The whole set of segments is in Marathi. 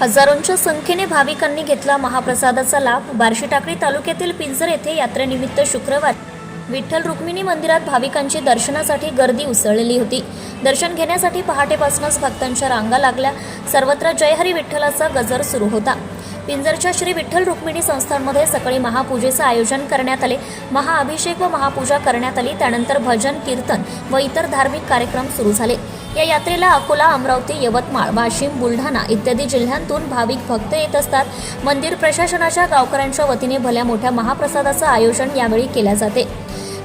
हजारोंच्या संख्येने भाविकांनी घेतला महाप्रसादाचा लाभ. बार्शी टाकळी तालुक्यातील पिंजर येथे यात्रेनिमित्त शुक्रवार विठ्ठल रुक्मिणी मंदिरात भाविकांची दर्शनासाठी गर्दी उसळलेली होती. दर्शन घेण्यासाठी पहाटेपासूनच भक्तांच्या रांगा लागल्या. सर्वत्र जयहरी विठ्ठलाचा गजर सुरू होता. पिंजरच्या श्री विठ्ठल रुक्मिणी संस्थांमध्ये सकाळी महापूजेचं आयोजन करण्यात आले. महाअभिषेक व महापूजा करण्यात आली. त्यानंतर भजन कीर्तन व इतर धार्मिक कार्यक्रम सुरू झाले. या यात्रेला अकोला अमरावती यवतमाळ वाशिम बुलढाणा इत्यादी जिल्ह्यांतून भाविक भक्त येत असतात. मंदिर प्रशासनाच्या गावकऱ्यांच्या वतीने भल्या मोठ्या महाप्रसादाचं आयोजन यावेळी केल्या जाते.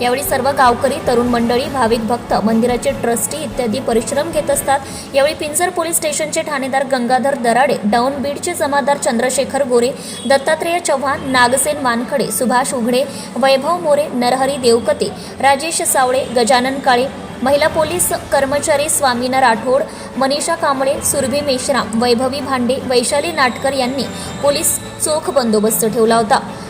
यावेळी सर्व गावकरी तरुण मंडळी भाविक भक्त मंदिराचे ट्रस्टी इत्यादी परिश्रम घेत असतात. यावेळी पिंजर पोलीस स्टेशनचे ठाणेदार गंगाधर दराडे डाऊन बीडचे जमादार चंद्रशेखर गोरे दत्तात्रेय चव्हाण नागसेन वानखडे सुभाष उघडे वैभव मोरे नरहरी देवकते राजेश सावळे गजानन काळे महिला पोलीस कर्मचारी स्वामीना राठोड मनीषा कांबळे सुरभी मेश्राम वैभवी भांडे वैशाली नाटकर यांनी पोलीस चोख बंदोबस्त ठेवला होता.